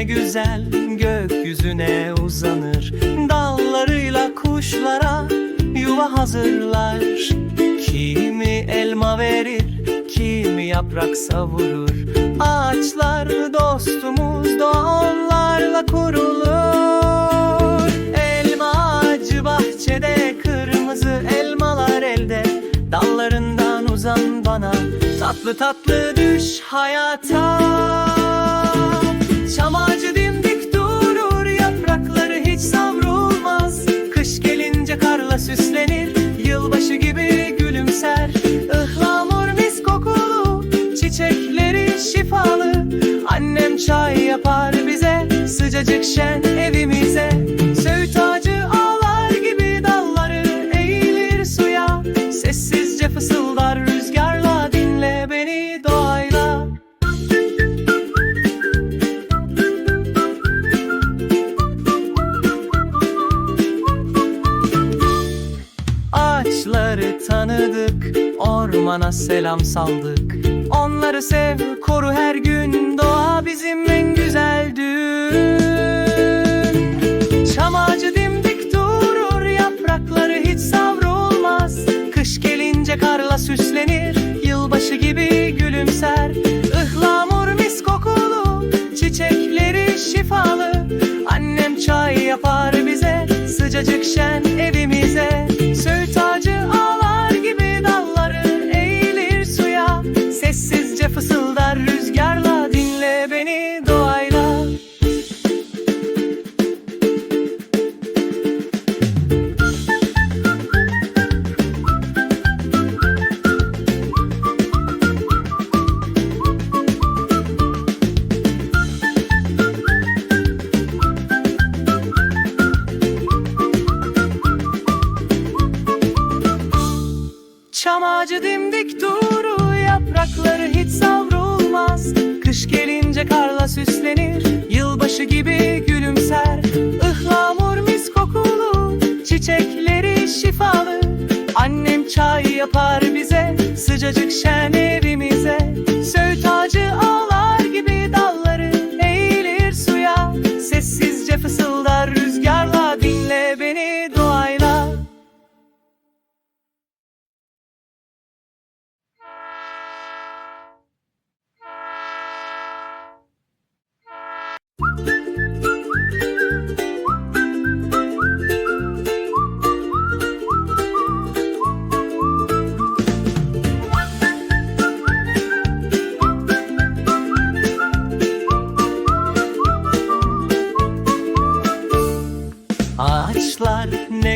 ne güzel gökyüzüne uzanır. Dallarıyla kuşlara yuva hazırlar. Kimi elma verir, kimi yaprak savurur. Ağaçlar dostumuz doğa onlarla kurulur. Elma ağacı bahçede kırmızı elmalar elde. Dallarından uzan bana tatlı tatlı düş hayata Çam ağacı dimdik yaprakları hiç savrulmaz. Kış gelince karla süslenir yılbaşı gibi gülümser. Ihlamur mis kokulu çiçekleri şifalı. Annem çay yapar bize sıcacık şen evimize tanıdık, ormana selam saldık. Onları sev, koru her gün, doğa bizim en güzel düğün. Çam ağacı dimdik durur, yaprakları hiç savrulmaz. Kış gelince karla süslenir, yılbaşı gibi gülümser. Ihlamur mis kokulu, çiçekleri şifalı. Annem çay yapar bize, sıcacık şen evimize karla süslenir Yılbaşı gibi gülümser. Ihlamur mis kokulu Çiçekleri şifalı. Annem çay yapar bize Sıcacık şen evimize. Söğüt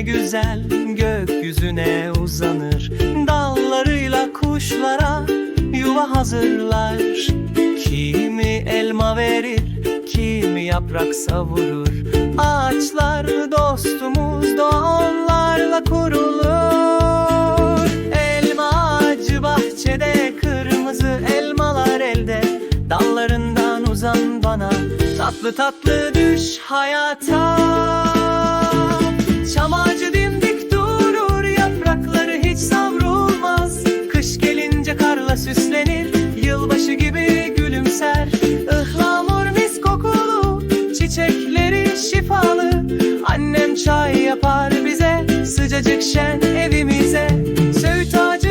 güzel gökyüzüne uzanır. Dallarıyla kuşlara yuva hazırlar. Kimi elma verir, kimi yaprak savurur. Ağaçlar dostumuz doğa onlarla kurulur. Elma ağacı bahçede kırmızı elmalar elde. Dallarından uzan bana tatlı tatlı düş hayata Çam ağacı dimdik durur yaprakları hiç savrulmaz. Kış gelince karla süslenir yılbaşı gibi gülümser. Ihlamur mis kokulu çiçekleri şifalı. Annem çay yapar bize sıcacık şen evimize. Söğüt ağacı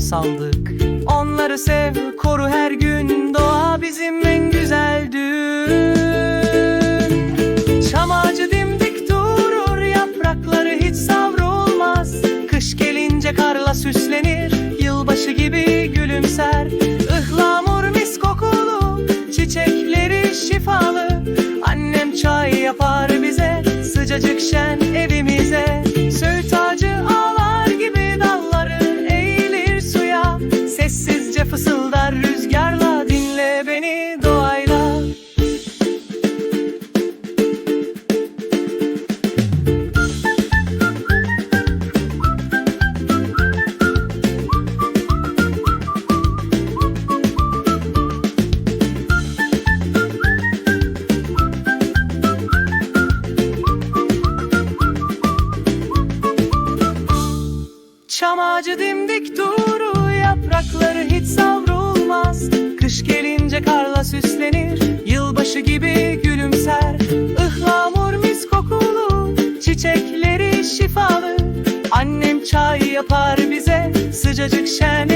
saldık Onları sev, koru her gün, doğa bizim en güzel düğün. Çam ağacı dimdik durur, yaprakları hiç savrulmaz. Kış gelince karla süslenir, yılbaşı gibi gülümser. Ihlamur mis kokulu, çiçekleri şifalı. Annem çay yapar bize, sıcacık şen bize. Sıcacık şen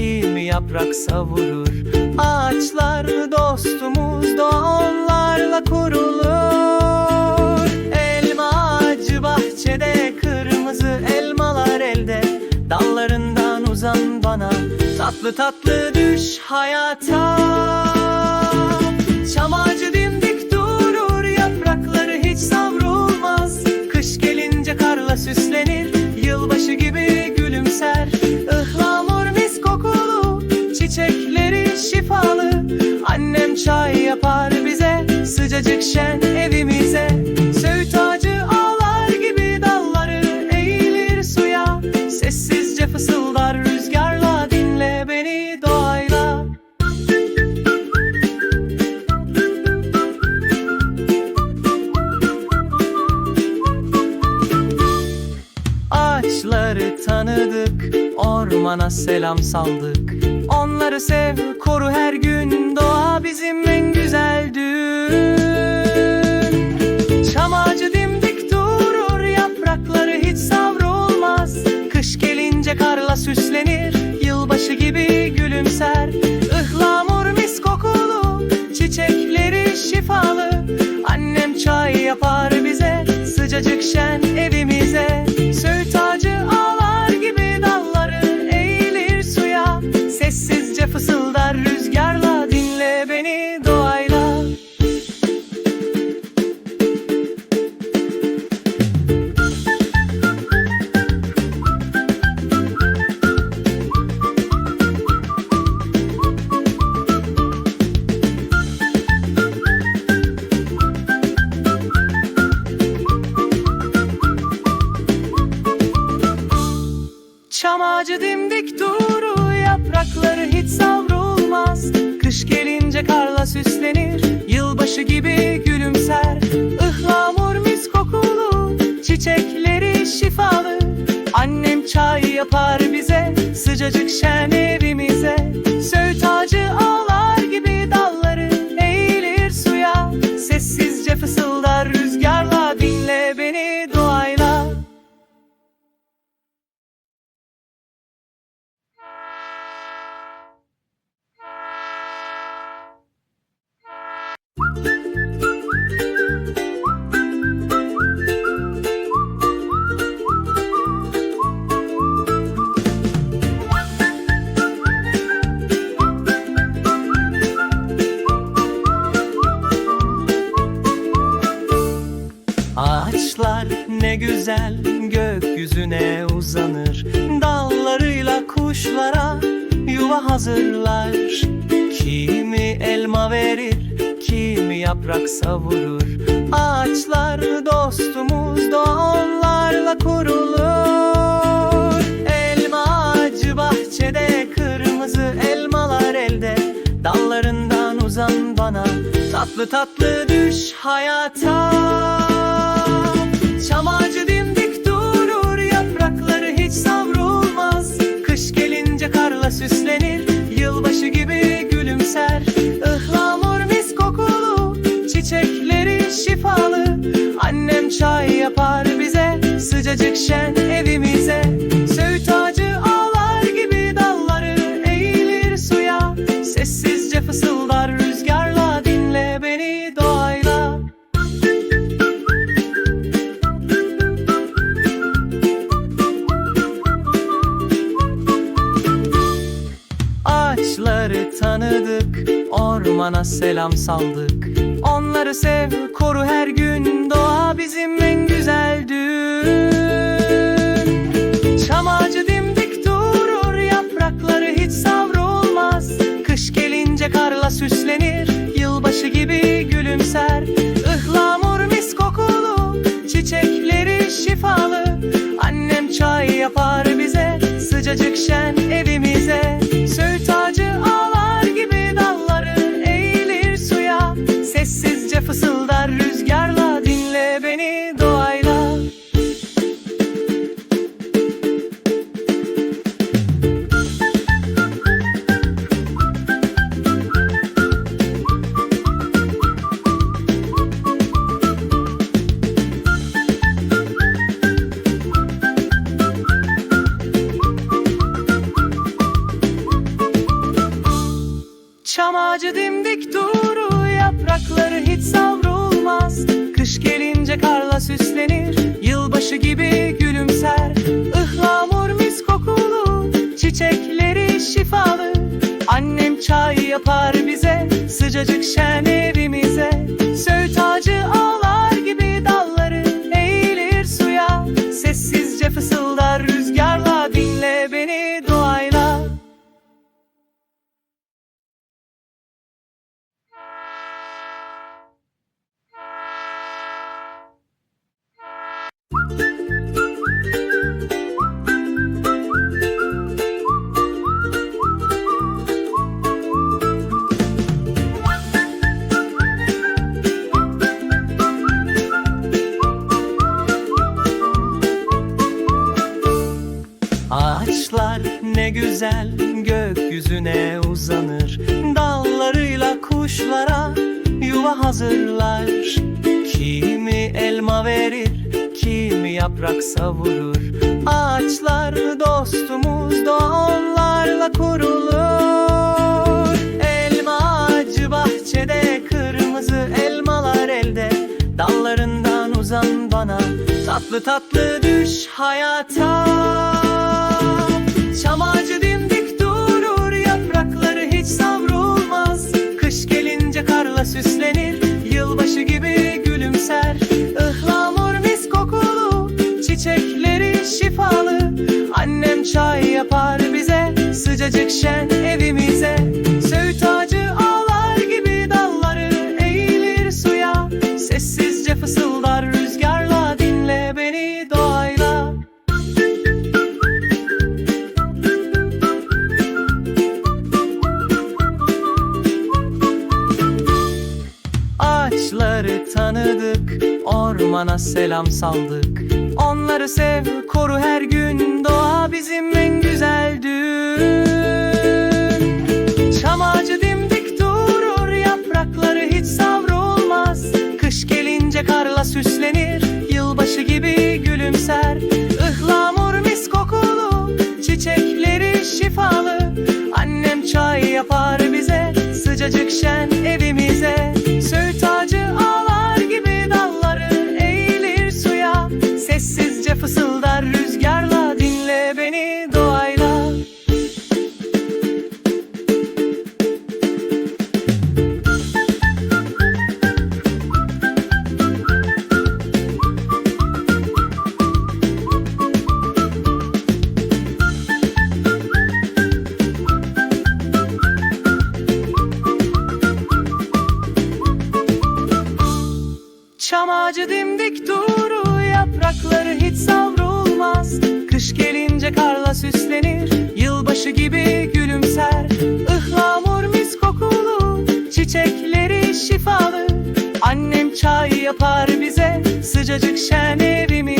kimi yaprak savurur. Ağaçlar dostumuz doğa onlarla kurulur. Elma ağacı bahçede kırmızı elmalar elde. Dallarından uzan bana Tatlı tatlı düş hayata. Çam ağacı dimdik durur Yaprakları hiç savrulmaz. Kış gelince karla süslenir Yılbaşı gibi gülümser yapar bize Sıcacık şen evimize. Söğüt ağacı ağlar gibi dalları eğilir suya. Sessizce fısıldar rüzgarla dinle beni doğayla. Ağaçları tanıdık, ormana selam saldık. Onları sev, koru her gün Doğa bizim en güzel düğün. Çam ağacı dimdik durur Yaprakları hiç savrulmaz. Kış gelince karla süslenir Yılbaşı gibi gülümser. Ihlamur mis kokulu Çiçekleri şifalı. Annem çay yapar bize Sıcacık şen evimize Çam ağacı dimdik durur Yaprakları hiç savrulmaz. Kış gelince karla süslenir Yılbaşı gibi gülümser. Ihlamur mis kokulu Çiçekleri şifalı. Annem çay yapar bize Sıcacık şen evimize. Söğüt ağacı Ağaçlar ne güzel gökyüzüne uzanır. Dallarıyla kuşlara yuva hazırlar. Kimi elma verir, kimi yaprak savurur. Ağaçlar dostumuz doğa onlarla kurulur. Elma ağacı bahçede kırmızı elmalar elde. Dallarından uzan bana Tatlı tatlı düş hayata süslenir Yılbaşı gibi gülümser. Ihlamur mis kokulu Çiçekleri şifalı. Annem çay yapar bize Sıcacık şen evimize. Söğüt ormana selam saldık. Onları sev, koru her gün, doğa bizim en güzel düğün. Çam ağacı dimdik durur, yaprakları hiç savrulmaz. Kış gelince karla süslenir, yılbaşı gibi gülümser. Ihlamur mis kokulu, çiçekleri şifalı. Annem çay yapar bize, sıcacık şen evimize. Çay yapar bize Sıcacık şen evimize. Söğüt güzel gökyüzüne uzanır. Dallarıyla kuşlara yuva hazırlar. Kimi elma verir, kimi yaprak savurur. Ağaçlar dostumuz doğa onlarla kurulur. Elma ağacı bahçede, kırmızı elmalar elde. Dallarından uzan bana, tatlı tatlı düş hayata Çam ağacı Yaprakları hiç savrulmaz. Kış gelince karla süslenir Yılbaşı gibi gülümser. Ihlamur mis kokulu Çiçekleri şifalı. Annem çay yapar bize Sıcacık şen evimize. Söğüt ağacı selam saldık. Onları sev, koru her gün, doğa bizim en güzel düğün. Çam ağacı dimdik durur, yaprakları hiç savrulmaz. Kış gelince karla süslenir, yılbaşı gibi gülümser. Ihlamur mis kokulu, çiçekleri şifalı. Annem çay yapar bize, sıcacık şen savrulmaz. Kış gelince karla süslenir Yılbaşı gibi gülümser. Ihlamur mis kokulu Çiçekleri şifalı. Annem çay yapar bize Sıcacık şen ağacı